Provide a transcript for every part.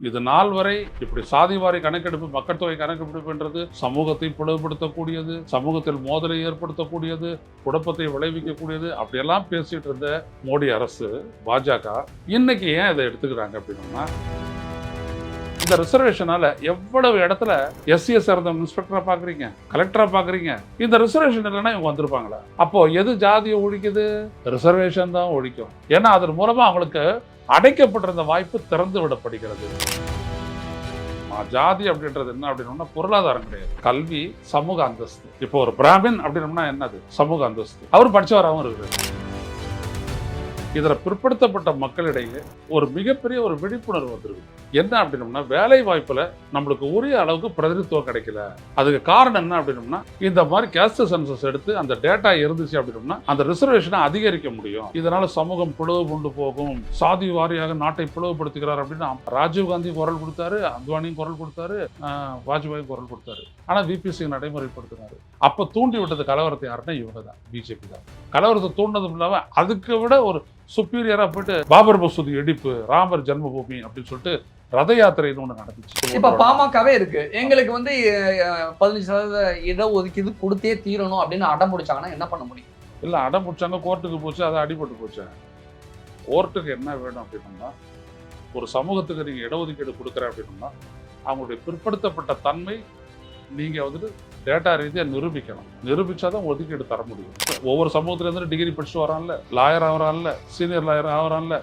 இது நாள் வரை இப்படி சாதிவாரி கணக்கெடுப்பு மக்கள் தொகை கணக்கெடுப்புன்றது சமூகத்தை பிளவுபடுத்தக்கூடியது சமூகத்தில் மோதலை ஏற்படுத்தக்கூடியது குழப்பத்தை விளைவிக்கக்கூடியது அப்படியெல்லாம் பேசிட்டு இருந்த மோடி அரசு பாஜக இன்னைக்கு ஏன் இதை எடுத்துக்கிறாங்க அப்படின்னா இந்த ரிசர்வேஷனால எவ்வளவு இடத்துல எஸ்சிஎஸ் இருந்த இன்ஸ்பெக்டரா பாக்குறீங்க கலெக்டரா பாக்குறீங்க இந்த ரிசர்வேஷன் இல்லைன்னா இவங்க வந்திருப்பாங்களா? அப்போ எது ஜாதியை ஒழிக்குது? ரிசர்வேஷன் தான் ஒழிக்கும். ஏன்னா அதன் மூலமா அவங்களுக்கு அடைக்கப்பட்டிருந்த வாய்ப்பு திறந்து விடப்படுகிறது. ஜாதி அப்படின்றது என்ன அப்படின்னா பொருளாதாரம் கிடையாது. கல்வி சமூக அந்தஸ்து. இப்போ ஒரு பிராமின் அப்படின்னம்னா என்னது? சமூக அந்தஸ்து. அவர் படிச்சவராகவும் இருக்கிறார். இதில் பிற்படுத்தப்பட்ட மக்களிடையே ஒரு மிகப்பெரிய ஒரு விழிப்புணர்வு வந்திருக்கு என்ன அப்படின்னம்னா வேலை வாய்ப்பில் நம்மளுக்கு உரிய அளவுக்கு பிரதிநிதித்துவம் கிடைக்கல. அதுக்கு காரணம் என்ன அப்படின்னம்னா இந்த மாதிரி கேஸ்ட் சென்சஸ் எடுத்து அந்த டேட்டா இருந்துச்சு அப்படின்னம்னா அந்த ரிசர்வேஷனை அதிகரிக்க முடியும். இதனால சமூகம் பிளவு கொண்டு போகும். சாதி வாரியாக நாட்டை பிளவுபடுத்துகிறார் அப்படின்னு ராஜீவ்காந்தி குரல் கொடுத்தாரு அத்வானியும் குரல் கொடுத்தாரு வாஜ்பாயும் குரல் கொடுத்தாரு. ஆனால் விபிசி நடைமுறைப்படுத்தினாரு. அப்போ தூண்டி விட்டது கலவரத்தை யாருன்னா இவங்க தான் பிஜேபி தான். கலவரத்தை தூண்டதும் இல்லாமல் அதுக்கு விட ஒரு சுப்பீரியரா போயிட்டு பாபர் மசூதி இடிப்பு ராமர் ஜென்மபூமி அப்படின்னு சொல்லிட்டு ரத யாத்திரைன்னு ஒண்ணு நடந்துச்சு. இப்ப பாமகவே இருக்கு. எங்களுக்கு வந்து பதினஞ்சு சதவீத இடஒதுக்கீடு கொடுத்தே தீரணும் அப்படின்னு அடம் பிடிச்சாங்கன்னா என்ன பண்ண முடியும்? இல்ல அடம் பிடிச்சாங்க கோர்ட்டுக்கு போச்சு அது அடிபட்டு போச்சு. கோர்ட்டுக்கு என்ன வேணும் அப்படின்னா ஒரு சமூகத்துக்கு நீங்க இடஒதுக்கீடு கொடுக்குற அப்படின்னா அவங்களுடைய பிற்படுத்தப்பட்ட தன்மை நீங்கள் வந்துட்டு டேட்டா ரீதியாக நிரூபிக்கணும். நிரூபிச்சாதான் ஒதுக்கீடு தர முடியும். ஒவ்வொரு சமூகத்துலேருந்து டிகிரி படிச்சுட்டு வரான்ல லாயர் ஆகிறான்ல சீனியர் லாயர் ஆகிறான்ல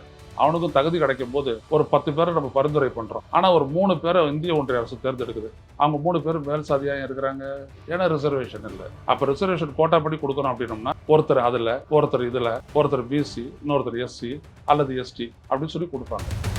அவனுக்கும் தகுதி கிடைக்கும் போது ஒரு பத்து பேரை நம்ம பரிந்துரை பண்ணுறோம் ஆனால் ஒரு மூணு பேரை இந்திய ஒன்றிய அரசு தேர்ந்தெடுக்குது. அவங்க மூணு பேரும் மேல் சாதியாக இருக்கிறாங்க. ஏன்னா ரிசர்வேஷன் இல்லை. அப்போ ரிசர்வேஷன் கோட்டா படி கொடுக்கணும் அப்படின்னோம்னா ஒருத்தர் அதில் ஒருத்தர் இதில் ஒருத்தர் பிசி இன்னொருத்தர் எஸ்சி அல்லது எஸ்டி அப்படின்னு சொல்லி கொடுப்பாங்க.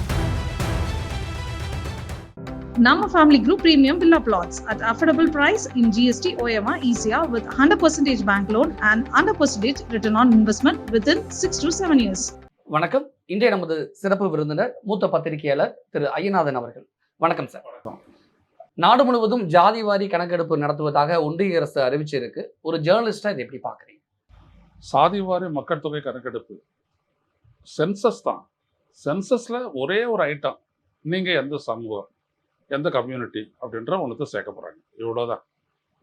Nama Family Group Premium Villa Plots at affordable price in GST OMR ECR with 100% bank loan and 100% return on investment within 6 to 7 years. வணக்கம். இன்றைய நமது சிறப்பு விருந்தினர் மூத்த பத்திரிகையாளர் திரு ஐயநாதன் அவர்கள். வணக்கம் சார். வணக்கம். நாடு முழுவதும் ஜாதி வாரி கணக்கெடுப்பு நடத்துவதாக ஒன்றிய அரசு அறிவிச்சிருக்கு. ஒரு ஜேர்னலிஸ்டா இதை எப்படி பாக்குறீங்க சாதிவாரி மக்கள் தொகை கணக்கெடுப்பு. சென்சஸ் தான். சென்சஸ்ல ஒரே ஒரு ஐட்டம் நீங்க எந்த சமூகம்? எந்த கம்யூனிட்டி அப்படின்ற ஒன்றத்தை சேர்க்க போறாங்க. இவ்வளோதான்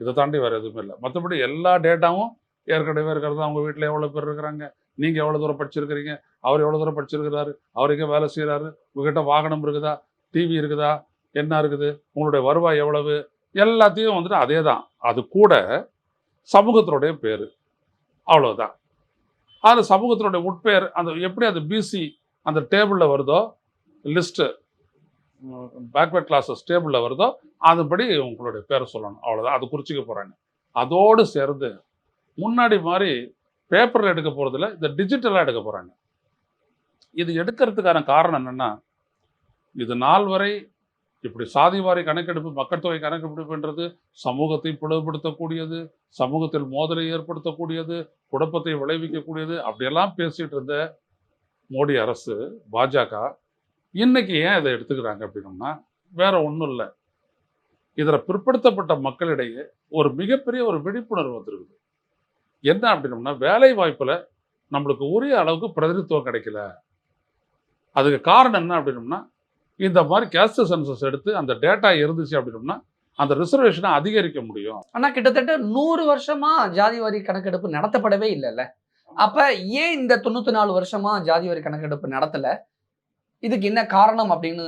இதை தாண்டி வேறு எதுவுமே இல்லை. மற்றபடி எல்லா டேட்டாவும் ஏற்கனவே இருக்கிறது? அவங்க வீட்டில் எவ்வளோ பேர் இருக்கிறாங்க? நீங்கள் எவ்வளோ தூரம் படிச்சிருக்கிறீங்க? அவர் எவ்வளோ தூரம் படிச்சிருக்கிறாரு? அவர் எங்கே வேலை செய்கிறாரு உங்ககிட்ட வாகனம் இருக்குதா? டிவி இருக்குதா? என்ன இருக்குது? உங்களுடைய வருவாய் எவ்வளவு? எல்லாத்தையும் வந்துட்டு அதே தான் அது கூட சமூகத்தினுடைய பேர். அவ்வளோதான் அதில் சமூகத்தினுடைய உட்பெயர் அந்த எப்படி அந்த பிசி அந்த டேபிளில் வருதோ? லிஸ்ட்டு பேக்வர்ட் கிளாஸஸ் ஸ்டேபிளில் வருதோ அதுபடி உங்களுடைய பேரை சொல்லணும். அவ்வளோதான் அது குறிச்சிக்க போகிறாங்க அதோடு சேர்ந்து முன்னாடி மாதிரி பேப்பரில் எடுக்க போகிறதில்ல இந்த டிஜிட்டலாக எடுக்க போகிறாங்க இது எடுக்கிறதுக்கான காரணம் என்னென்னா இது நாள் வரை இப்படி சாதிவாரி கணக்கெடுப்பு மக்கள் தொகை கணக்கெடுப்புன்றது சமூகத்தை பிளவுபடுத்தக்கூடியது சமூகத்தில் மோதலை ஏற்படுத்தக்கூடியது குழப்பத்தை விளைவிக்கக்கூடியது. அப்படியெல்லாம் பேசிகிட்டு இருந்த மோடி அரசு பாஜக இன்னைக்கு ஏன் இதை எடுத்துக்கிறாங்க அப்படின்னம்னா வேற ஒன்றும் இல்லை. இதில் பிற்படுத்தப்பட்ட மக்களிடையே ஒரு மிகப்பெரிய ஒரு விழிப்புணர்வு வந்துருக்குது. என்ன அப்படின்னம்னா வேலை வாய்ப்பில் நம்மளுக்கு உரிய அளவுக்கு பிரதிநிதித்துவம் கிடைக்கல. அதுக்கு காரணம் என்ன அப்படின்னம்னா இந்த மாதிரி கேஸ்ட் சென்சஸ் எடுத்து அந்த டேட்டா இருந்துச்சு அப்படின்னம்னா அந்த ரிசர்வேஷனை அதிகரிக்க முடியும். ஆனால் கிட்டத்தட்ட நூறு வருஷமா ஜாதி வரி கணக்கெடுப்பு நடத்தப்படவே இல்லைல்ல. அப்ப ஏன் இந்த தொண்ணூத்தி நாலு வருஷமா ஜாதி வரி கணக்கெடுப்பு நடத்தல? இதுக்கு என்ன காரணம் அப்படின்னு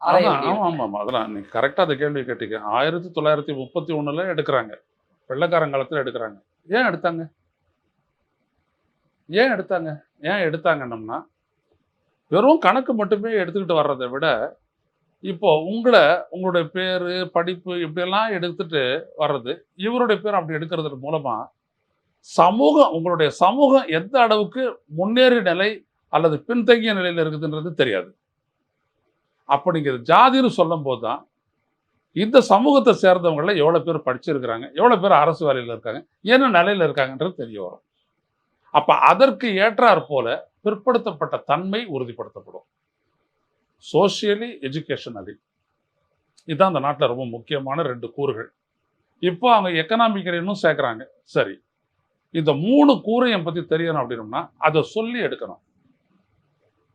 ஆராய அதான், முடியும். ஆமா ஆமா ஆமா. அதெல்லாம் நீங்க கரெக்டா அந்த கேள்வி கேட்டீங்க ஆயிரத்தி தொள்ளாயிரத்தி முப்பத்தி ஒண்ணுல எடுக்கிறாங்க. வெள்ளக்காரன் காலத்துல எடுக்கிறாங்க. ஏன் எடுத்தாங்க? ஏன் எடுத்தாங்க? ஏன் எடுத்தாங்கன்னம்னா வெறும் கணக்கு மட்டுமே எடுத்துக்கிட்டு வர்றதை விட இப்போ உங்களை உங்களுடைய பேர் படிப்பு இப்படியெல்லாம் எடுத்துட்டு வர்றது இவருடைய பேர் அப்படி எடுக்கிறது மூலமா சமூகம் உங்களுடைய சமூகம் எந்த அளவுக்கு முன்னேறிய நிலை அல்லது பின்தங்கிய நிலையில் இருக்குதுன்றது தெரியாது. அப்படிங்கிறது ஜாதின்னு சொல்லும் போது தான் இந்த சமூகத்தை சேர்ந்தவங்களில் எவ்வளோ பேர் படிச்சிருக்கிறாங்க எவ்வளோ பேர் அரசு வேலையில் இருக்காங்க என்ன நிலையில் இருக்காங்கன்றது தெரிய வரும். அப்போ அதற்கு ஏற்றாற் போல பிற்படுத்தப்பட்ட தன்மை உறுதிப்படுத்தப்படும். சோஷியலி எஜுகேஷனலி இதுதான் அந்த நாட்டில் ரொம்ப முக்கியமான ரெண்டு கூறுகள். இப்போ அவங்க எக்கனாமிக்கலினும் சேர்க்குறாங்க. சரி. இந்த மூணு கூறையும் பற்றி தெரியணும் அப்படின்னம்னா அதை சொல்லி எடுக்கணும்.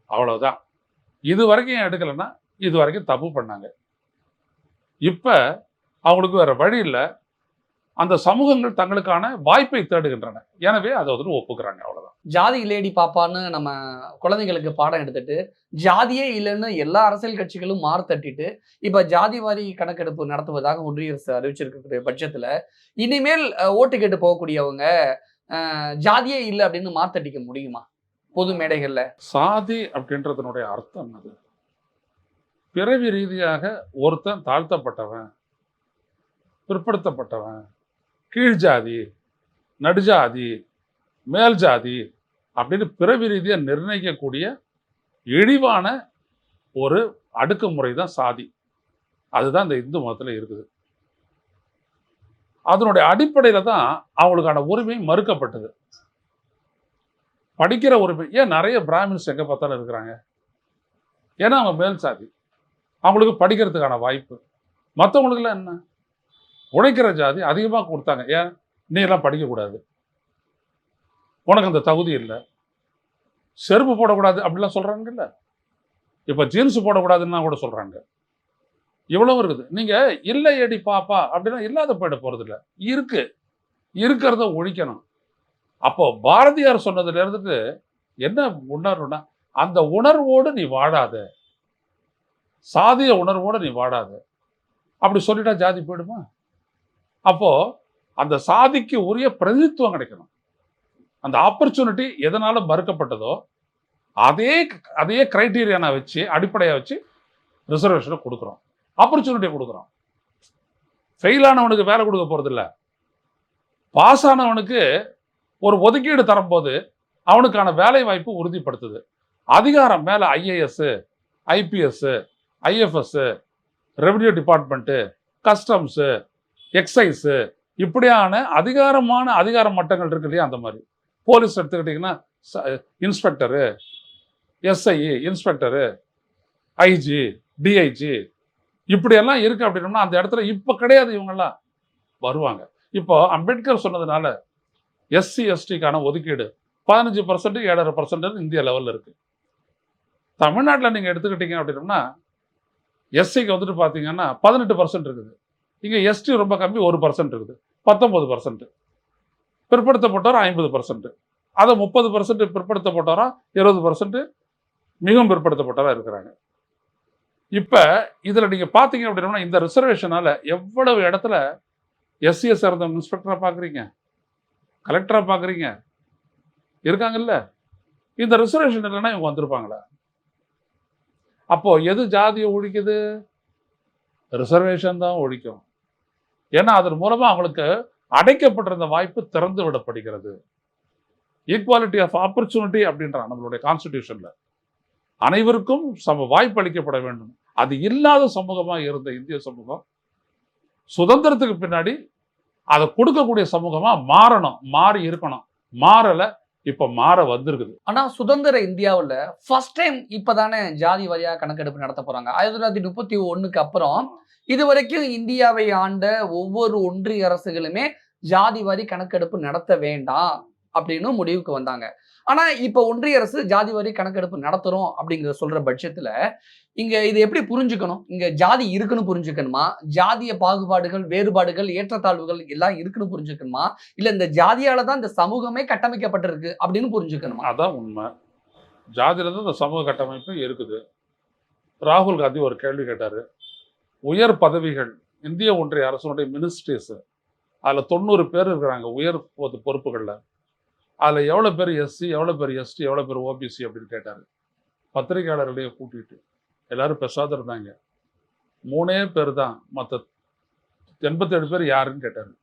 அவ்வளோதான் இது வரைக்கும் ஏன் எடுக்கலைன்னா இது வரைக்கும் தப்பு பண்ணாங்க. இப்போ அவங்களுக்கு வேறு வழி இல்லை. அந்த சமூகங்கள் தங்களுக்கான வாய்ப்பை தேடுகின்றன. எனவே அதை வந்து ஒப்புக்கிறாங்க அவ்வளோதான் ஜாதி லேடி பாப்பான்னு நம்ம குழந்தைங்களுக்கு பாடம் எடுத்துட்டு ஜாதியே இல்லைன்னு எல்லா அரசியல் கட்சிகளும் மாறு தட்டிட்டு இப்போ ஜாதி வாரி கணக்கெடுப்பு நடத்துவதாக ஒன்றிய அரசு அறிவிச்சிருக்கக்கூடிய பட்சத்தில் இனிமேல் ஓட்டு கேட்டு போகக்கூடியவங்க ஜாதியே இல்லை அப்படின்னு மாத்தட்டிக்க முடியுமா? பொது மேடைகளில். சாதி அப்படின்றதனுடைய அர்த்தம் அது. பிறவி ரீதியாக ஒருத்தன் தாழ்த்தப்பட்டவன் பிற்படுத்தப்பட்டவன் கீழ் ஜாதி நடுஜாதி மேல் ஜாதி அப்படின்னு பிறவி ரீதியாக நிர்ணயிக்கக்கூடிய இழிவான ஒரு அடுக்குமுறை தான் சாதி. அதுதான் இந்த இந்து மதத்தில் இருக்குது. அதனுடைய அடிப்படையில் தான் அவங்களுக்கான உரிமை மறுக்கப்பட்டது. படிக்கிற உரிமை ஏன் நிறைய பிராமின்ஸ் எங்கே பார்த்தாலும் இருக்கிறாங்க? ஏன்னா அவங்க மேல் சாதி. அவங்களுக்கு படிக்கிறதுக்கான வாய்ப்பு. மற்றவங்களுக்குலாம் என்ன? உழைக்கிற ஜாதி அதிகமாக கொடுத்தாங்க. ஏன்? நீ எல்லாம் படிக்கக்கூடாது. உனக்கு அந்த தகுதி இல்லை. செருப்பு போடக்கூடாது அப்படிலாம் சொல்கிறாங்கல்ல இப்போ ஜீன்ஸ் போடக்கூடாதுன்னா கூட சொல்கிறாங்க இவ்வளோ இருக்குது. நீங்கள் இல்லை ஏடி பாப்பா அப்படின்னா இல்லாத போயிட போகிறதில்ல இருக்குது இருக்கிறத ஒழிக்கணும். அப்போ பாரதியார் சொன்னதுல இருந்துட்டு என்ன உணர்வுனா அந்த உணர்வோடு நீ வாழாத. சாதிய உணர்வோடு நீ வாழாத. அப்படி சொல்லிட்டா ஜாதி போயிடுமா? அப்போ அந்த சாதிக்கு உரிய பிரதித்துவம் கிடைக்கணும். அந்த ஆப்பர்ச்சுனிட்டி எதனால மறுக்கப்பட்டதோ அதே அதே கிரைட்டீரியானை வச்சு அடிப்படையாக வச்சு ரிசர்வேஷனை கொடுக்குறோம். ஆப்பர்ச்சுனிட்டி கொடுக்குறோம். ஃபெயில் ஆனவனுக்கு வேலை கொடுக்க போறதில்ல. பாஸ் ஆனவனுக்கு ஒரு ஒதுக்கீடு தரும்போது அவனுக்கான வேலை வாய்ப்பு உறுதிப்படுத்துது. அதிகாரம் மேலே IAS IPS IFS revenue department customs excise இப்படியான அதிகாரமான அதிகார மட்டங்கள் இருக்கு இல்லையா அந்த மாதிரி. போலீஸ் எடுத்துக்கிட்டிங்கன்னா inspector SI inspector IG DIG இப்படியெல்லாம் இருக்குது அப்படின்னோம்னா அந்த இடத்துல இப்போ கிடையாது இவங்கெல்லாம். வருவாங்க. இப்போ அம்பேத்கர் சொன்னதுனால எஸ்சி எஸ்டிக்கான ஒதுக்கீடு பதினஞ்சு பர்சன்ட் ஏழரை பர்சன்ட் இந்திய லெவலில் இருக்குது தமிழ்நாட்டில் நீங்கள் எடுத்துக்கிட்டீங்க அப்படின்னோம்னா எஸ்சிக்கு வந்துட்டு பார்த்தீங்கன்னா பதினெட்டு பர்சன்ட் இருக்குது. இங்கே எஸ்டி ரொம்ப கம்மி ஒரு பர்சன்ட் இருக்குது. பத்தொம்பது பர்சன்ட் பிற்படுத்தப்பட்டவரும் ஐம்பது பர்சன்ட் அதை முப்பது பர்சன்ட் பிற்படுத்தப்பட்டவரும் இருபது பர்சன்ட் மிகவும் பிற்படுத்தப்பட்டவராக இருக்கிறாங்க. இப்போ இதில் நீங்கள் பார்த்தீங்க அப்படின்னா இந்த ரிசர்வேஷனால எவ்வளவு இடத்துல எஸ்சிஎஸ் இருந்த இன்ஸ்பெக்டராக பார்க்குறீங்க கலெக்டராக பார்க்குறீங்க இருக்காங்கல்ல? இந்த ரிசர்வேஷன் இல்லைன்னா இவங்க வந்திருப்பாங்களா? அப்போது எது ஜாதியை ஒழிக்குது? ரிசர்வேஷன் தான் ஒழிக்கும். ஏன்னா அதன் மூலமாக அவங்களுக்கு அடைக்கப்பட்டிருந்த வாய்ப்பு திறந்து விடப்படுகிறது. ஈக்குவாலிட்டி ஆஃப் ஆப்பர்ச்சுனிட்டி அப்படின்றான் நம்மளுடைய கான்ஸ்டிடியூஷனில் அனைவருக்கும் சம வாய்ப்பு அளிக்கப்பட வேண்டும். அது இல்லாத சமூகமாக இருந்த இந்திய சமூகம் சுதந்திரத்துக்கு பின்னாடி அதை கொடுக்கக்கூடிய சமூகமா மாறணும் மாறி இருக்கணும். மாறல இப்ப மாற வந்திருக்குது. ஆனா சுதந்திர இந்தியாவில் ஃபர்ஸ்ட் டைம் இப்பதானே ஜாதி வாரியாக கணக்கெடுப்பு நடத்த போறாங்க. ஆயிரத்தி தொள்ளாயிரத்தி முப்பத்தி ஒன்றுக்கு அப்புறம் இது வரைக்கும் இந்தியாவை ஆண்ட ஒவ்வொரு ஒன்றிய அரசுகளுமே ஜாதி வாரி கணக்கெடுப்பு நடத்த வேண்டாம் அப்படின்னு முடிவுக்கு வந்தாங்க. ஆனால் இப்போ ஒன்றிய அரசு ஜாதி வரி கணக்கெடுப்பு நடத்துகிறோம் அப்படிங்கிற சொல்கிற பட்சத்தில் இங்கே இது எப்படி புரிஞ்சுக்கணும்? இங்கே ஜாதி இருக்குன்னு புரிஞ்சுக்கணுமா? ஜாதிய பாகுபாடுகள் வேறுபாடுகள் ஏற்றத்தாழ்வுகள் எல்லாம் இருக்குன்னு புரிஞ்சுக்கணுமா? இல்லை இந்த ஜாதியால் தான் இந்த சமூகமே கட்டமைக்கப்பட்டிருக்கு அப்படின்னு புரிஞ்சுக்கணுமா? அதான் உண்மை. ஜாதியில் தான் இந்த சமூக கட்டமைப்பு இருக்குது. ராகுல் காந்தி ஒரு கேள்வி கேட்டார். உயர் பதவிகள் இந்திய ஒன்றிய அரசுடைய மினிஸ்ட்ரிஸு அதில் தொண்ணூறு பேர் இருக்கிறாங்க உயர் பொது அதுல எவ்வளவு பேர் எஸ்சி எவ்வளவு பேர் எஸ்டி எவ்வளவு பேர் ஓபிசி அப்படின்னு கேட்டாரு. பத்திரிகையாளர்களையே கூட்டிட்டு. எல்லாரும் பெசாத இருந்தாங்க. மூணே பேர் தான். மற்ற எண்பத்தேழு பேர் யாருன்னு கேட்டாரு.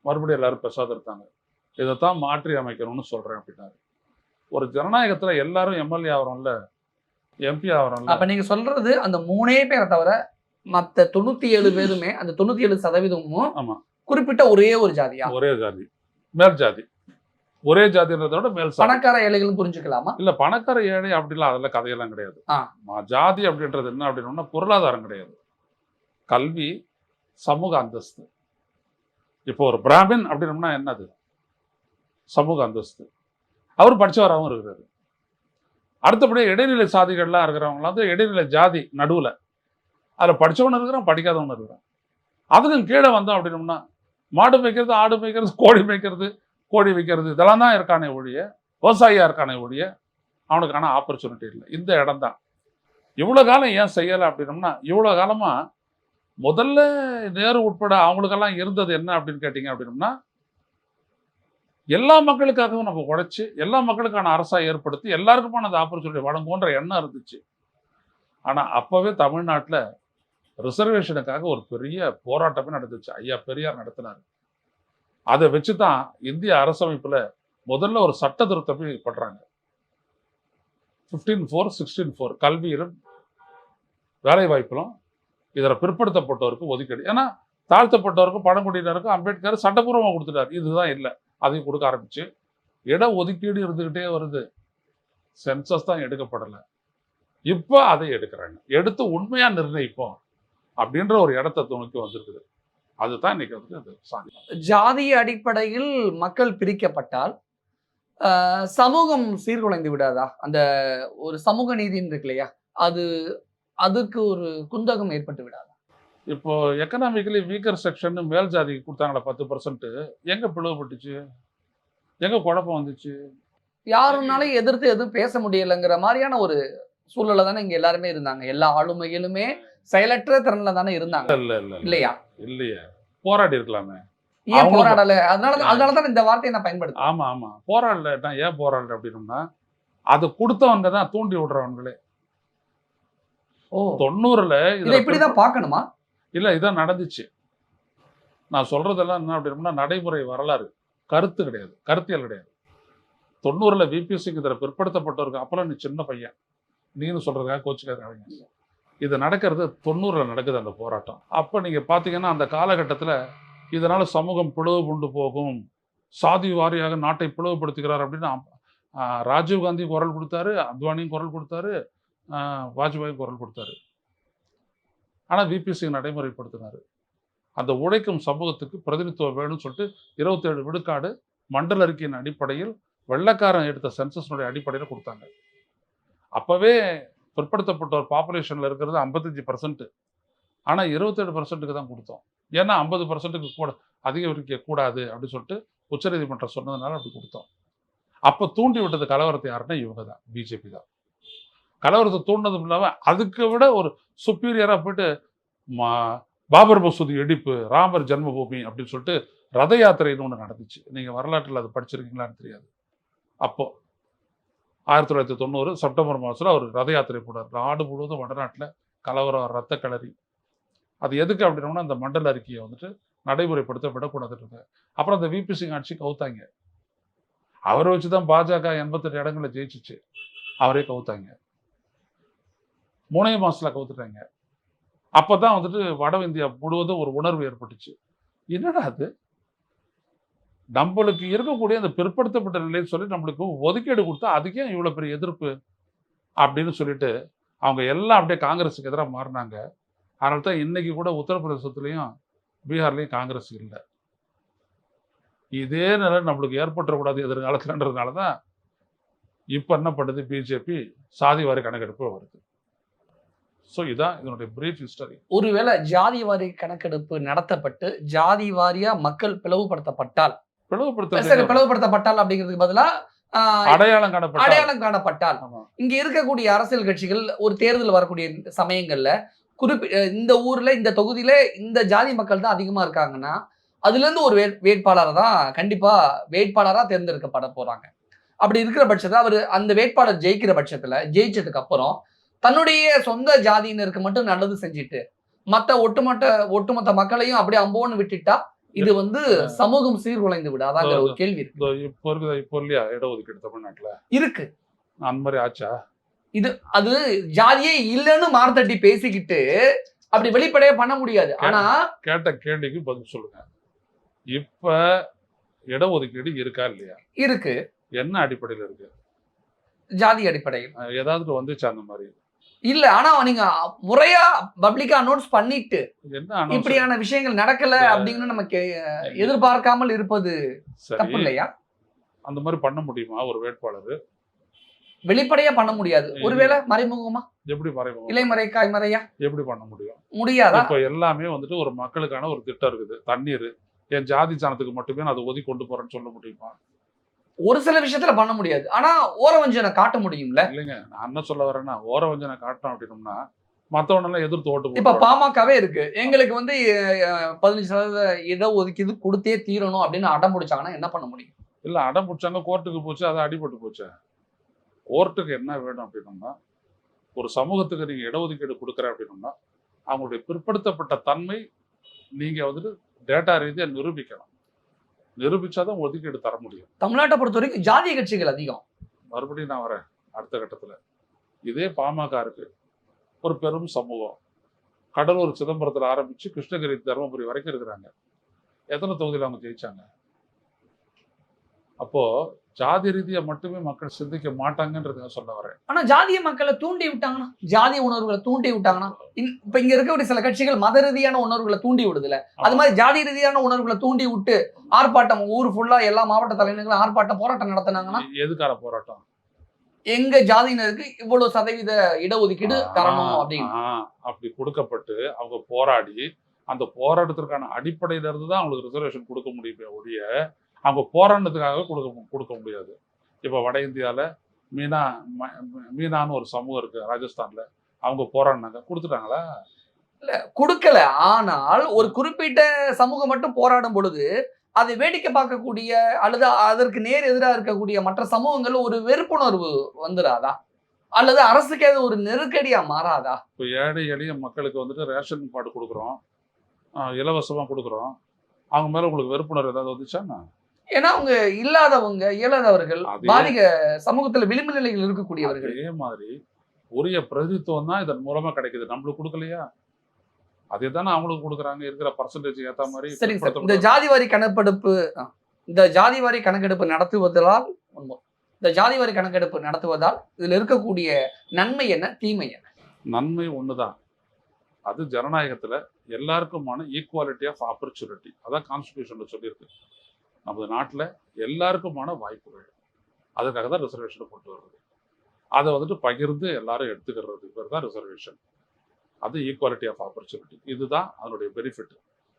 மறுபடியும் எல்லாரும் பெசாத இருந்தாங்க. இதைத்தான் மாற்றி அமைக்கணும்னு சொல்றேன் அப்படின்னாரு. ஒரு ஜனநாயகத்துல எல்லாரும் எம்எல்ஏ ஆகிறோம்ல எம்பி ஆகிறோம்ல அப்ப நீங்க சொல்றது அந்த மூணே பேரை தவிர மத்த தொண்ணூத்தி ஏழு பேருமே அந்த தொண்ணூத்தி ஏழு சதவீதமும். குறிப்பிட்ட ஒரே ஒரு ஜாதியா? ஒரே ஜாதி. மேல் ஜாதி. ஒரே ஜாதின்றதை விட மேல் பணக்கார ஏழைகளும் புரிஞ்சுக்கலாமா? இல்ல பணக்கார ஏழை அப்படிலாம் அதெல்லாம் கதையெல்லாம் கிடையாது. ஜாதி அப்படின்றது என்ன அப்படின்னா பொருளாதாரம் கிடையாது. கல்வி சமூக அந்தஸ்து. இப்போ ஒரு பிராமின் அப்படின்னம்னா என்னது? சமூக அந்தஸ்து. அவர் படிச்சவராகவும் இருக்கிறாரு. அடுத்தபடியாக இடைநிலை சாதிகள்லாம் இருக்கிறவங்களாம் வந்து இடைநிலை ஜாதி நடுவில். அதில் படிச்சவன் இருக்கிறான் படிக்காதவன் இருக்கிறான். அதுக்கும் கீழே வந்தோம் அப்படின்னோம்னா மாடு மேய்க்கிறது ஆடு மேய்க்கிறது கோழி மேய்க்கிறது கோழி வைக்கிறது இதெல்லாம் தான் இருக்கானே ஒழிய விவசாயியாக இருக்கானே ஒழிய அவனுக்கான ஆப்பர்ச்சுனிட்டி இல்லை. இந்த இடம் தான். இவ்வளோ காலம் ஏன் செய்யலை அப்படின்னோம்னா இவ்வளோ காலமாக முதல்ல நேரு உட்பட அவங்களுக்கெல்லாம் இருந்தது என்ன அப்படின்னு கேட்டிங்க அப்படின்னோம்னா எல்லா மக்களுக்காகவும் நம்ம உழைச்சி எல்லா மக்களுக்கான அரசாக ஏற்படுத்தி எல்லாருக்குமான அந்த ஆப்பர்ச்சுனிட்டி வழங்குன்ற எண்ணம் இருந்துச்சு. ஆனால் அப்போவே தமிழ்நாட்டில் ரிசர்வேஷனுக்காக ஒரு பெரிய போராட்டமே நடந்துச்சு. ஐயா பெரியார் நடத்தினார். அதை வச்சு தான் இந்திய அரசமைப்பில் முதல்ல ஒரு சட்ட திருத்தமே பண்ணுறாங்க ஃபிஃப்டீன் ஃபோர் சிக்ஸ்டீன் ஃபோர் கல்வியிலும் வேலைவாய்ப்பிலும் இதில் பிற்படுத்தப்பட்டவருக்கு ஒதுக்கீடு. ஏன்னா தாழ்த்தப்பட்டவருக்கும் பழங்குடியினருக்கும் அம்பேத்கர் சட்டப்பூர்வமாக கொடுத்துட்டார். இதுதான் இல்லை. அதையும் கொடுக்க ஆரம்பிச்சு. இட ஒதுக்கீடு இருந்துக்கிட்டே வருது. சென்சஸ் தான் எடுக்கப்படலை. இப்போ அதை எடுக்கிறாங்க. எடுத்து உண்மையாக நிர்ணயிப்போம் அப்படின்ற ஒரு இடத்த துணைக்கு வந்திருக்குது. அதுதான் இன்னைக்கு அது சாதி ஜாதிய அடிப்படையில் மக்கள் பிரிக்கப்பட்டால் சமூகம் சீர்குலைந்து விடாதா? அந்த ஒரு சமூக நீதின்னு இருக்கு இல்லையா அது அதுக்கு ஒரு குந்தகம் ஏற்பட்டு விடாதா? இப்போ எக்கனாமிக்கலி வீக்கர் செக்ஷன் மேல் ஜாதிக்கு கொடுத்தாங்களா பத்து பர்சன்ட் எங்க பிளவுபட்டுச்சு எங்க குழப்பம் வந்துச்சு? யாருனாலும் எதிர்த்து எதுவும் பேச முடியலைங்கிற மாதிரியான ஒரு சூழ்நிலை தானே இங்க எல்லாருமே இருந்தாங்க. எல்லா ஆளுமைகளுமே செயலற்ற திறன்ல தானே இருந்தாங்க. இல்ல இல்ல இல்ல இல்லையா? இல்லையே. போராடி இருக்கலாமே. ஏன் போராடல? அதனால அதனால தான் இந்த வார்த்தையை நான் பயன்படுத்தேன் ஆமா ஆமா. போராடலன்னா ஏன் போராடல அப்படின்னோம்னா அது கொடுத்தவங்க தான் தூண்டி விடுறவங்களே. ஓ. தொண்ணூறுல இதை இப்படிதான் பார்க்கணுமா? இல்ல இதான் நடந்துச்சு. நான் சொல்றதெல்லாம் என்ன அப்படின்னா நடைமுறை வரலாறு. கருத்து கிடையாது. கருத்தியல் கிடையாது. தொண்ணூறுல விபிஎஸ்சிக்கு இதில் பிற்படுத்தப்பட்டவருக்கு அப்பெல்லாம் நீ சின்ன பையன். நீனு சொல்றதுக்காக கோச்சுக்காதீங்க. இது நடக்கிறது தொண்ணூறில் நடக்குது அந்த போராட்டம். அப்போ நீங்கள் பார்த்தீங்கன்னா அந்த காலகட்டத்தில் இதனால் சமூகம் பிளவு கொண்டு போகும். சாதி வாரியாக நாட்டை பிளவுபடுத்துகிறார் அப்படின்னு ராஜீவ்காந்தி ராஜீவ் குரல் கொடுத்தாரு அத்வானியும் குரல் கொடுத்தாரு வாஜ்பாயும் குரல் கொடுத்தாரு. ஆனால் விபிசி நடைமுறைப்படுத்தினார். அந்த உழைக்கும் சமூகத்துக்கு பிரதிநிதித்துவம் வேணும்னு சொல்லிட்டு இருபத்தேழு விழுக்காடு மண்டல அறிக்கையின் அடிப்படையில் வெள்ளைக்காரன் எடுத்த சென்சஸ்னுடைய அடிப்படையில் கொடுத்தாங்க. அப்போவே பிற்படுத்தப்பட்டோர் பாப்புலேஷனில் இருக்கிறது ஐம்பத்தஞ்சு பர்சன்ட் ஆனால் இருபத்தேழு பர்சன்ட்டுக்கு தான் கொடுத்தோம். ஏன்னா ஐம்பது பர்சன்ட்டுக்கு கூட அதிகரிக்க கூடாது அப்படின்னு சொல்லிட்டு உச்சநீதிமன்றம் சொன்னதுனால அப்படி கொடுத்தோம். அப்போ தூண்டி விட்டது கலவரத்தை யாருன்னா இவங்க தான் பிஜேபி தான். கலவரத்தை தூண்டினதும் இல்லாமல் அதுக்கு விட ஒரு சுப்பீரியராக போயிட்டு மா பாபர் மசூதி இடிப்பு ராமர் ஜென்மபூமி அப்படின்னு சொல்லிட்டு ரத யாத்திரைன்னு ஒன்று நடந்துச்சு. நீங்கள் வரலாற்றில் அது படிச்சிருக்கீங்களான்னு தெரியாது. அப்போது ஆயிரத்தி தொள்ளாயிரத்தி தொண்ணூறு செப்டம்பர் மாதத்தில் அவர் ரத யாத்திரை போனார். நாடு முழுவதும் வடநாட்டில் கலவரம் ரத்த களரி அது எதுக்கு அப்படின்னோம்னா அந்த மண்டல அறிக்கையை வந்துட்டு நடைமுறைப்படுத்த விடக்கூடாதுன்றது அப்புறம் அந்த விபி சிங் ஆட்சி கவுத்தாங்க. அவரை வச்சு தான் பாஜக எண்பத்தெட்டு இடங்களில் ஜெயிச்சிச்சு. அவரே கவுத்தாங்க. மூணே மாதத்தில் கவுத்துட்டாங்க. அப்போ தான் வந்துட்டு வட இந்தியா முழுவதும் ஒரு உணர்வு ஏற்பட்டுச்சு. என்னடா அது? நம்மளுக்கு இருக்கக்கூடிய அந்த பிற்படுத்தப்பட்ட நிலைன்னு சொல்லி நம்மளுக்கு ஒதுக்கீடு கொடுத்தா அதுக்கே இவ்வளோ பெரிய எதிர்ப்பு? அப்படின்னு சொல்லிட்டு அவங்க எல்லாம் அப்படியே காங்கிரஸுக்கு எதிராக மாறினாங்க. அதனால தான் இன்னைக்கு கூட உத்தரப்பிரதேசத்துலேயும் பீகார்லேயும் காங்கிரஸ் இல்லை. இதே நிலை நம்மளுக்கு ஏற்பட்டுறக்கூடாது எதிர்காலத்துலன்றதுனால தான் இப்போ என்ன பண்ணுது? பிஜேபி சாதி வாரி கணக்கெடுப்பு வருது. ஸோ இதான் இதனுடைய பிரீஃப் ஹிஸ்டரி ஒருவேளை ஜாதி வாரி கணக்கெடுப்பு நடத்தப்பட்டு ஜாதி வாரியாக மக்கள் பிளவுபடுத்தப்பட்டால் பிளவுபடுத்த பிளவுபடுத்தப்பட்டால் அப்படிங்கிறதுக்கு பதிலா ஆஹ், அடையாளம் அடையாளம் காணப்பட்டால். இங்க இருக்கக்கூடிய அரசியல் கட்சிகள் ஒரு தேர்தல் வரக்கூடிய சமயங்கள்ல குறிப்பி இந்த ஊர்ல இந்த தொகுதியில இந்த ஜாதி மக்கள் தான் அதிகமா இருக்காங்கன்னா அதுல இருந்து ஒரு வேட்பாளரை தான் கண்டிப்பா வேட்பாளரா தேர்ந்தெடுக்கப்பட போறாங்க. அப்படி இருக்கிற பட்சத்துல அவர் அந்த வேட்பாளர் ஜெயிக்கிற பட்சத்துல ஜெயிச்சதுக்கு அப்புறம் தன்னுடைய சொந்த ஜாதியினருக்கு மட்டும் நல்லது செஞ்சுட்டு மத்த ஒட்டுமொத்த ஒட்டுமொத்த மக்களையும் அப்படியே அம்போன்னு விட்டுட்டா இது வந்து சமூகம் சீர்குலைந்து விடாதாங்கிற ஒரு கேள்வி இருக்கு. இதோ இப்போ இருக்குதா இப்போ இல்லையா இடஒதுக்கீடு தமிழ்நாட்டில்? இருக்கு. அந்த மாதிரி ஆச்சா? அது ஜாதியே இல்லைன்னு மார்த்தட்டி பேசிக்கிட்டு அப்படி வெளிப்படையா பண்ண முடியாது. ஆனா கேட்ட கேள்விக்கு பதில் சொல்லுங்க. இப்ப இடஒதுக்கீடு இருக்கா இல்லையா? இருக்கு. என்ன அடிப்படையில் இருக்கு? ஜாதி அடிப்படையில். ஏதாவது வந்துச்சு அந்த மாதிரி? இல்ல ஆனா நீங்க முறையா பப்ளிக்கா அனௌன்ஸ் பண்ணிட்டு இப்படியான விஷயங்கள் நடக்கல அப்படின்னு நமக்கு எதிர்பார்க்காமல் இருப்பது தப்பு இல்லையா? அந்த மாதிரி பண்ண முடியுமா ஒரு வேட்பாளர்? வெளிப்படையா பண்ண முடியாது. ஒருவேளை மறைமுகமா? எப்படி மறைமுகம்? இலைமறை காய்மறையா எப்படி பண்ண முடியும்? முடியாதா? இப்போ எல்லாமே வந்துட்டு ஒரு மக்களுக்கான ஒரு திட்டம் இருக்குது. தண்ணீர். என் ஜாதி ஜனத்துக்கு மட்டுமே நான் அதை ஒதுக்கி கொண்டு போறேன்னு சொல்ல முடியுமா? ஒரு சில விஷயத்துல பண்ண முடியாது. ஆனா ஓரவஞ்சனை காட்ட முடியும்ல? இல்லைங்க. நான் என்ன சொல்ல வரேன்னா ஓர வஞ்சனை காட்டணும் அப்படின்னோம்னா மத்தவனெல்லாம் எதிர்த்து ஓட்டு இப்ப பாமகவே இருக்கு. எங்களுக்கு வந்து பதினஞ்சு சதவீத இடஒதுக்கீடு கொடுத்தே தீரணும் அப்படின்னு அடம் பிடிச்சாங்கன்னா என்ன பண்ண முடியும்? இல்ல அடம் பிடிச்சாங்க கோர்ட்டுக்கு போச்சு அது அடிபட்டு போச்சு. கோர்ட்டுக்கு என்ன வேணும் அப்படின்னோம்னா ஒரு சமூகத்துக்கு நீங்க இடஒதுக்கீடு கொடுக்குற அப்படின்னோம்னா அவங்களுடைய பிற்படுத்தப்பட்ட தன்மை நீங்க வந்துட்டு டேட்டா ரீதியா நிரூபிக்கணும் நிரூபிச்சாதான் ஒதுக்கீடு தர முடியும். தமிழ்நாட்டை பொறுத்த வரைக்கும் ஜாதிய கட்சிகள் அதிகம். மறுபடியும் நான் வரேன் அடுத்த கட்டத்துல. இதே பாமக இருக்கு. ஒரு பெரும் சமூகம். கடலூர் சிதம்பரத்துல ஆரம்பிச்சு கிருஷ்ணகிரி தருமபுரி வரைக்கும் இருக்கிறாங்க. எத்தனை தொகுதியில் அவங்க ஜெயிச்சாங்க? அப்போ ஜாதி ரீதியா மட்டுமே மக்கள் சிந்திக்க மாட்டாங்கன்றத சொல்ல வரேன். ஆனா ஜாதிய மக்களை தூண்டி விட்டாங்கன்னா ஜாதிய உணர்வுகளை தூண்டி விட்டாங்கன்னா இப்ப இங்க இருக்கக்கூடிய சில கட்சிகள் மத ரீதியான உணர்வுகளை தூண்டி விடுதுல அது மாதிரி ஜாதி ரீதியான உணர்வுகளை தூண்டி விட்டு ஆர்ப்பாட்டம் ஊர் ஃபுல்லா எல்லா மாவட்ட தலைநர்களும் ஆர்ப்பாட்டம் போராட்டம் நடத்தினாங்கன்னா எதுக்கான போராட்டம்? எங்க ஜாதியினருக்கு இவ்வளவு சதவீத இடஒதுக்கீடு தரணும் அப்படின்னு. அப்படி கொடுக்கப்பட்டு அவங்க போராடி அந்த போராட்டத்திற்கான அடிப்படையில இருந்து தான் அவங்களுக்கு ரிசர்வேஷன் கொடுக்க முடியுமே ஒழிய அவங்க போராட்டத்துக்காக கொடுக்க கொடுக்க முடியாது. இப்போ வட இந்தியால மீனா மீனான்னு ஒரு சமூகம் இருக்கு ராஜஸ்தான்ல. அவங்க போராடினாங்க. கொடுத்துட்டாங்களா? கொடுக்கல. ஆனால் ஒரு குறிப்பிட்ட சமூகம் மட்டும் போராடும் பொழுது அதை வேடிக்கை பார்க்கக்கூடிய அல்லது அதற்கு நேர் எதிராக இருக்கக்கூடிய மற்ற சமூகங்கள் ஒரு வெறுப்புணர்வு வந்துடாதா அல்லது அரசுக்கு அது ஒரு நெருக்கடியா மாறாதா? இப்போ ஏழை எளிய மக்களுக்கு வந்துட்டு ரேஷன் கார்டு கொடுக்குறோம். ஆ, இலவசமா கொடுக்குறோம். அவங்க மேல உங்களுக்கு வெறுப்புணர்வு ஏதாவது வந்துச்சாண்ணா ஏன்னா அவங்க இல்லாதவங்க இயலாதவர்கள் பாதிக்க சமூகத்துல விளிம்பு நிலையில் இருக்கக்கூடியவர்கள். அதே மாதிரி உரிய பிரதித்துவம் தான் இதன் மூலமா கிடைக்குது. நம்மளுக்கு கொடுக்கலையா? அதே தானே அவங்களுக்கு கொடுக்குறாங்க. இருக்கிற பர்சன்டேஜ் ஏத்த மாதிரி சரிங்க சார். இந்த ஜாதிவாரி கணக்கெடுப்பு இந்த ஜாதிவாரி கணக்கெடுப்பு நடத்துவதால் ஒன்று. இந்த ஜாதிவாரி கணக்கெடுப்பு நடத்துவதால் இதுல இருக்கக்கூடிய நன்மை என்ன? தீமை என்ன? நன்மை ஒண்ணுதான். அது ஜனநாயகத்துல எல்லாருக்குமான ஈக்குவாலிட்டி ஆஃப் ஆப்பர்ச்சுனிட்டி அதான் கான்ஸ்டிடியூஷன்ல சொல்லியிருக்கு. நமது நாட்டில் எல்லாருக்குமான வாய்ப்புகள். அதுக்காக தான் ரிசர்வேஷனை கொண்டு வர்றது அதை வந்துட்டு பகிர்ந்து எல்லாரும் எடுத்துக்கிறது பேர் தான் ரிசர்வேஷன் அது ஈக்குவாலிட்டி ஆஃப் ஆப்பர்ச்சுனிட்டி இதுதான் அதனுடைய பெனிஃபிட்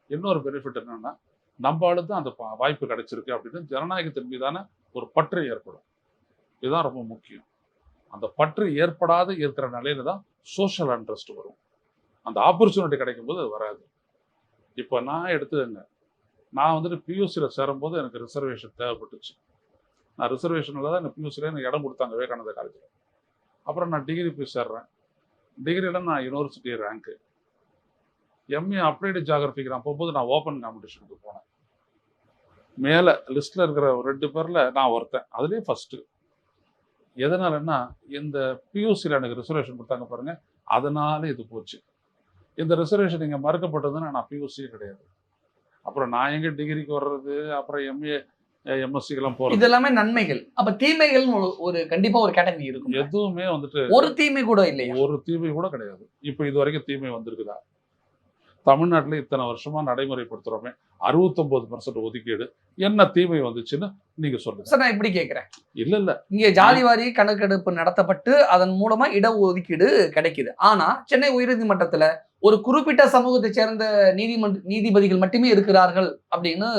இன்னொரு பெனிஃபிட் என்னென்னா நம்மளால தான் அந்த பா- வாய்ப்பு கிடைச்சிருக்கு அப்படின்னு ஜனநாயகத்தின் மீதான ஒரு பற்று ஏற்படும். இதுதான் ரொம்ப முக்கியம். அந்த பற்று ஏற்படாத இருக்கிற நிலையில தான் சோஷியல் அண்ட்ரஸ்ட் வரும். அந்த ஆப்பர்ச்சுனிட்டி கிடைக்கும் போது அது வராது. இப்போ நான் எடுத்துக்கங்க. நான் வந்துட்டு பியூசியில் சேரும்போது எனக்கு ரிசர்வேஷன் தேவைப்பட்டுச்சு. நான் ரிசர்வேஷனில் தான் எனக்கு பியூசியில் எனக்கு இடம் கொடுத்தாங்க விவேகானந்தா காலேஜில் அப்புறம் நான் டிகிரி போய் சேர்றேன். டிகிரியில் நான் யூனிவர்சிட்டி ரேங்க்கு எம்ஏ அப்ளைடு ஜாகிரபிக்கு நான் போகும்போது நான் ஓப்பன் காம்படிஷனுக்கு போனேன். மேலே லிஸ்ட்டில் இருக்கிற ரெண்டு பேரில் நான் ஒருத்தன். அதுலேயே ஃபஸ்ட்டு எதனாலன்னா இந்த பியூசியில் எனக்கு ரிசர்வேஷன் கொடுத்தாங்க பாருங்கள் அதனால இது போச்சு. இந்த ரிசர்வேஷன் இங்கே மறுக்கப்பட்டதுன்னா நான் பியூசியே கிடையாது. அப்புறம் நான் எங்க டிகிரிக்கு வர்றது? அப்புறம் எம்ஏ எம்எஸ்சிக்கெல்லாம் இது போகிறது எல்லாமே நன்மைகள். அப்ப தீமைகள் ஒரு கண்டிப்பா ஒரு கேட்டகரி இருக்கும் எதுவுமே வந்துட்டு ஒரு தீமை கூட இல்லையா? ஒரு தீமை கூட கிடையாது. இப்போ இது வரைக்கும் தீமை வந்திருக்குதா? தமிழ்நாட்டுல இத்தனை வருஷமா நடைமுறைப்படுத்துறோமே அறுபத்தொன்பது பர்சன்ட் ஒதுக்கீடு என்ன தீமை வந்துச்சுன்னு நீங்க சொல்லுங்க. சார் நான் இப்படி கேட்கிறேன் இல்ல இல்ல. இங்க ஜாதிவாரி கணக்கெடுப்பு நடத்தப்பட்டு அதன் மூலமா இடஒதுக்கீடு கிடைக்குது. ஆனா சென்னை உயர்நீதிமன்றத்துல ஒரு குறிப்பிட்ட சமூகத்தை சேர்ந்த நீதிமன்ற நீதிபதிகள் மட்டுமே இருக்கிறார்கள் அப்படின்னு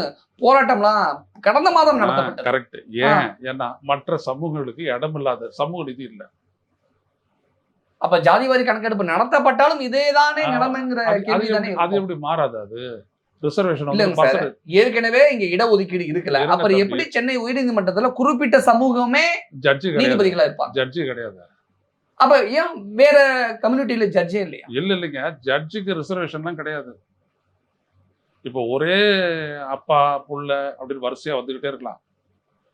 போராட்டம்லாம் கடந்த மாதம் நடத்தப்பட்டது. கரெக்ட் ஏன்? ஏன்னா மற்ற சமூகங்களுக்கு இடமில்லாத சமூக நிதி இல்ல. அப்ப ஜாதிவாரி கணக்கெடுப்பு நடத்தப்பட்டாலும் நிலைமைங்கிற அது- அது கேள்விதானே எப்படி- அது. எப்படி மாறாது அது? ரிசர்வேஷன் ஏற்கனவே இங்க இடஒதுக்கீடு இருக்கல அப்புறம். எப்படி சென்னை உயர்நீதிமன்றத்துல குறிப்பிட்ட சமூகமே ஜட்ஜி நீதிபதிகளா இருப்பாங்க? ஜட்ஜி கிடையாது. அப்ப ஏன் வேற கம்யூனிட்டியில ஜட்ஜே இல்லையா? இல்ல இல்லைங்க. ஜட்ஜுக்கு ரிசர்வேஷன்லாம் கிடையாது. இப்போ ஒரே அப்பா புள்ள அப்படின்னு வரிசையா வந்துகிட்டே இருக்கலாம்.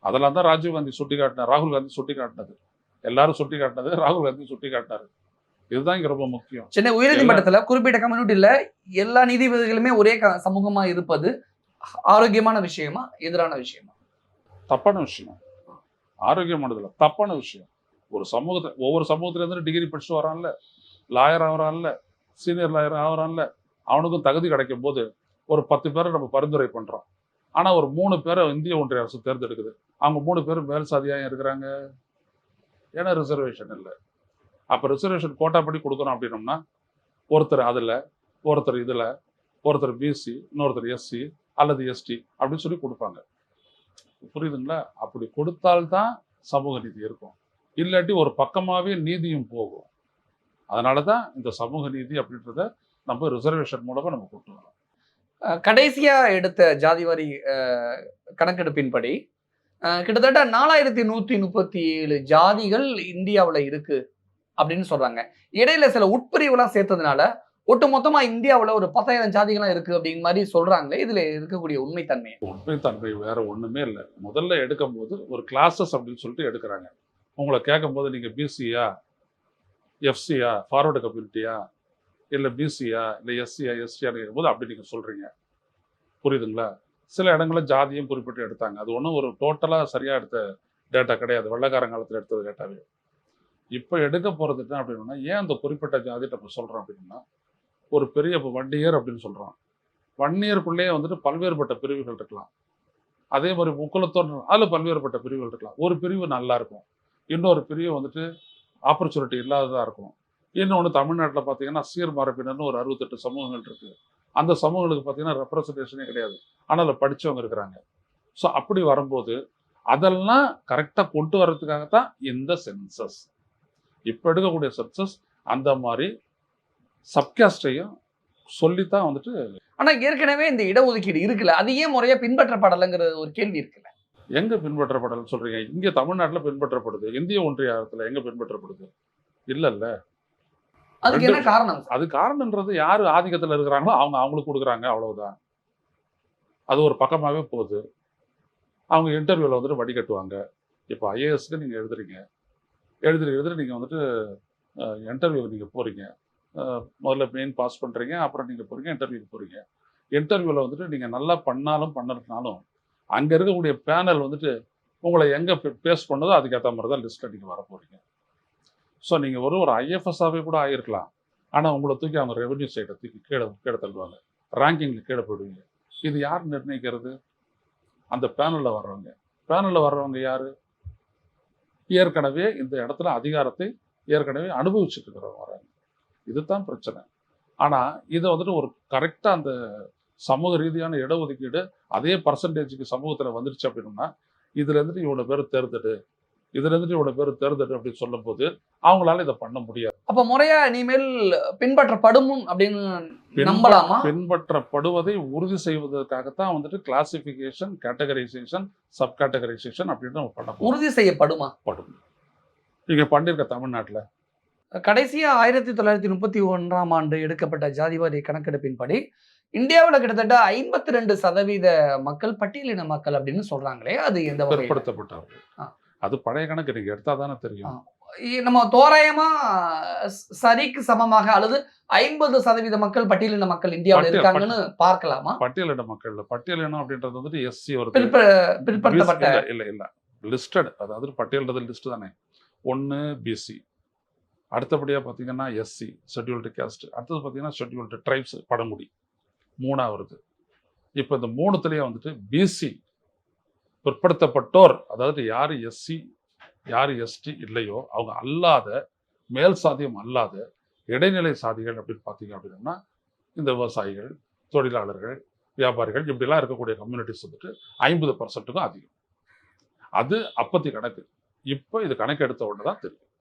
அதெல்லாம் தான் ராஜீவ் காந்தி சுட்டி காட்டினார் ராகுல் காந்தி சுட்டி காட்டினது எல்லாரும் சுட்டி காட்டினது ராகுல் காந்தி சுட்டி காட்டினாரு. இதுதான் இங்க ரொம்ப முக்கியம். சென்னை உயர்நீதிமன்றத்துல குறிப்பிட்ட கம்யூனிட்டியில எல்லா நீதிபதிகளுமே ஒரே சமூகமா இருப்பது ஆரோக்கியமான விஷயமா எதிரான விஷயமா? தப்பான விஷயம். ஆரோக்கியமானதுல தப்பான விஷயம். ஒரு சமூகத்தை ஒவ்வொரு சமூகத்துல இருந்து டிகிரி படிச்சுட்டு வரான்ல லாயர் ஆகிறான்ல சீனியர் லாயர் ஆகிறான்ல அவனுக்கும் தகுதி கிடைக்கும் போது ஒரு பத்து பேரை நம்ம பரிந்துரை பண்றோம். ஆனா ஒரு மூணு பேரை இந்திய ஒன்றிய அரசு தேர்ந்தெடுக்குது. அவங்க மூணு பேரும் மேல் சாதியாக இருக்கிறாங்க. ஏன்னா ரிசர்வேஷன் இல்லை. அப்போ ரிசர்வேஷன் கோட்டா படி கொடுக்குறோம் அப்படின்னோம்னா ஒருத்தர் அதில் ஒருத்தர் இதில் ஒருத்தர் பிசி இன்னொருத்தர் எஸ்சி அல்லது எஸ்டி அப்படின்னு சொல்லி கொடுப்பாங்க. புரியுதுங்களா? அப்படி கொடுத்தால்தான் சமூக நீதி இருக்கும். இல்லாட்டி ஒரு பக்கமாகவே நீதியும் போகும். அதனால தான் இந்த சமூக நீதி அப்படின்றத நம்ம ரிசர்வேஷன் மூலமாக நம்ம கொண்டு வரோம் கடைசியாக எடுத்த ஜாதிவாரி கணக்கெடுப்பின்படி கிட்டத்தட்ட நாலாயிரத்தி நூத்தி முப்பத்தி ஏழு ஜாதிகள் இந்தியாவுல இருக்கு அப்படின்னு சொல்றாங்க. இடையில சில உட்பிரிவுலாம் சேர்த்ததுனால ஒட்டு மொத்தமா இந்தியாவுல ஒரு பத்தாயிரம் ஜாதிகள்லாம் இருக்கு அப்படிங்கிற மாதிரி சொல்றாங்களே இதுல இருக்கக்கூடிய உண்மைத்தன்மை. உண்மைத்தன்மை வேற ஒண்ணுமே இல்லை. முதல்ல எடுக்கும் போது ஒரு கிளாஸஸ் அப்படின்னு சொல்லிட்டு எடுக்கிறாங்க. உங்களை கேட்கும்போது நீங்க பிசியா எஃப்சியா ஃபார்வர்டு கம்யூனிட்டியா இல்லை பிசியா இல்லை எஸ்சியா எஸ்சியா போது அப்படி நீங்க சொல்றீங்க. புரியுதுங்களா? சில இடங்களில் ஜாதியும் குறிப்பிட்டு எடுத்தாங்க. அது ஒன்றும் ஒரு டோட்டலாக சரியா எடுத்த டேட்டா கிடையாது. வெள்ளக்காரங்காலத்தில் எடுத்தது டேட்டாவே இப்போ எடுக்க போகிறது என்ன அப்படின்னா ஏன் அந்த குறிப்பிட்ட ஜாதி இப்போ சொல்கிறோம் அப்படின்னா ஒரு பெரிய இப்போ வண்டியர் அப்படின்னு சொல்கிறோம் வன்னியருக்குள்ளேயே வந்துட்டு பல்வேறுபட்ட பிரிவுகள் இருக்கலாம். அதே மாதிரி முக்குலத்தோர் அதில் பல்வேறுபட்ட பிரிவுகள் இருக்கலாம். ஒரு பிரிவு நல்லா இருக்கும். இன்னொரு பிரிவு வந்துட்டு ஆப்பர்ச்சுனிட்டி இல்லாததாக இருக்கும். இன்னொன்று தமிழ்நாட்டில் பார்த்தீங்கன்னா சீர் மரபினர்னு ஒரு அறுபத்தெட்டு சமூகங்கள் இருக்குது அந்த சமூகங்களுக்கு பார்த்தீங்கன்னா ரெப்ரசன்டேஷனே கிடையாது. ஆனால் படித்தவங்க இருக்கிறாங்க. ஸோ அப்படி வரும்போது அதெல்லாம் கரெக்டாக கொண்டு வர்றதுக்காகத்தான் இந்த சென்சஸ் இப்போ எடுக்கக்கூடிய சென்சஸ் அந்த மாதிரி சப்காஸ்டையும் சொல்லித்தான் வந்துட்டு ஆனா ஏற்கனவே இந்த இடஒதுக்கீடு இருக்குல்ல? அது ஏன் முறையா பின்பற்றப்படலைங்கிற ஒரு கேள்வி இருக்குல்ல? எங்க பின்பற்றப்படலன்னு சொல்றீங்க? இங்க தமிழ்நாட்டுல பின்பற்றப்படுது. இந்திய ஒன்றியத்துல எங்க பின்பற்றப்படுது? இல்ல இல்ல அதுக்கு என்ன காரணம்? அது காரணம்ன்றது யாரு ஆதிக்கத்துல இருக்கிறாங்களோ அவங்க அவங்களுக்கு கொடுக்குறாங்க அவ்வளவுதான். அது ஒரு பக்கமாவே போகுது. அவங்க இன்டர்வியூல வந்துட்டு வடிகட்டுவாங்க. இப்போ ஐஏஎஸ்க்கு நீங்க எழுதுறீங்க. எழுதுற எழுதுற நீங்க வந்துட்டு இன்டர்வியூ நீங்க போறீங்க. அஹ், முதல்ல மெயின் பாஸ் பண்றீங்க அப்புறம் நீங்க போறீங்க இன்டர்வியூக்கு போறீங்க. இன்டர்வியூல வந்துட்டு நீங்க நல்லா பண்ணாலும் பண்ணலனாலும் அங்க இருக்கக்கூடிய பேனல் வந்துட்டு உங்களை எங்க பேஸ் பண்ணதோ அதுக்கேற்ற மாதிரி தான் லிஸ்ட்ல நீங்க வர போறீங்க ஸோ நீங்கள் ஒரு ஒரு ஐஎஃப்எஸ்ஸாவே கூட ஆயிருக்கலாம். ஆனால் உங்களை தூக்கி அவங்க ரெவென்யூ சைட்டை தூக்கி கீழே கீழே தள்ளுவாங்க. ரேங்கிங்கில் கீழே போயிடுவீங்க இது யார் நிர்ணயிக்கிறது? அந்த பேனலில் வர்றவங்க. பேனலில் வர்றவங்க யார்? ஏற்கனவே இந்த இடத்துல அதிகாரத்தை ஏற்கனவே அனுபவிச்சுட்டுக்கிறவங்க வராங்க இதுதான் பிரச்சனை. ஆனால் இதை வந்துட்டு ஒரு கரெக்டாக அந்த சமூக ரீதியான இடஒதுக்கீடு அதே பர்சன்டேஜுக்கு சமூகத்தில் வந்துடுச்சு அப்படின்னா இதுலேருந்துட்டு இவ்வளோ பேர் தேர்ந்தெடு. இதுல இருந்துட்டு இவ்வளவு பேர் தேர்ந்தெடு அப்படின்னு சொல்லும்போது அவங்களால இதை பண்ண முடியாது. அப்ப முறையா இனிமேல் பின்பற்றப்படும் அப்படின்னு நம்பலாமா? பின்பற்றப்படுவதை உறுதி செய்வதற்காகத்தான் வந்துட்டு கிளாசிபிகேஷன் கேட்டகரைசேஷன் சப் கேட்டகரைசேஷன் அப்படின்னு நம்ம பண்ண உறுதி செய்யப்படுமா? படும். நீங்க பண்ணிருக்க தமிழ்நாட்டுல. கடைசியா ஆயிரத்தி தொள்ளாயிரத்தி முப்பத்தி ஒன்றாம் ஆண்டு எடுக்கப்பட்ட ஜாதிவாரி கணக்கெடுப்பின்படி இந்தியாவுல கிட்டத்தட்ட ஐம்பத்தி ரெண்டு சதவீத மக்கள் பட்டியலின மக்கள் அப்படின்னு சொல்றாங்களே அது எந்த ஆ. அது பழைய கணக்கு நீங்க எடுத்தா தானே தெரியும். நம்ம தோராயமா சரிக்கு சமமாக அல்லது ஐம்பது சதவீத மக்கள் பட்டியலின மக்கள் இந்தியாவுல இருக்காங்கன்னு பார்க்கலாமா? பட்டியலின மக்கள்ல பட்டியலினம் அப்படின்றது வந்துட்டு எஸ்சி வருது பிற்ப பிற்படுத்தப்பட்ட இல்ல இல்ல லிஸ்டட் அதாவது பட்டியல்ன்றது லிஸ்ட் தானே. ஒன்னு பிசி அடுத்தபடியா பாத்தீங்கன்னா எஸ்சி ஷெட்யூல்டு கேஸ்ட் அடுத்தது பாத்தீங்கன்னா ஷெட்யூல்டு ட்ரைப்ஸ் பழங்குடி. மூணா வருது. இப்போ இந்த மூணுத்துலயே வந்துட்டு பிசி பிற்படுத்தப்பட்டோர் அதாவது யார் எஸ்சி யார் எஸ்டி இல்லையோ அவங்க அல்லாத மேல் சாதியம் அல்லாத இடைநிலை சாதிகள் அப்படின்னு பார்த்தீங்க அப்படின்னா இந்த விவசாயிகள் தொழிலாளர்கள் வியாபாரிகள் இப்படிலாம் இருக்கக்கூடிய கம்யூனிட்டிஸ் வந்துட்டு ஐம்பது பர்சன்ட்டுக்கும் அதிகம். அது அப்பத்தி கணக்கு. இப்போ இது கணக்கு எடுத்த உடனே தான் தெரியும்.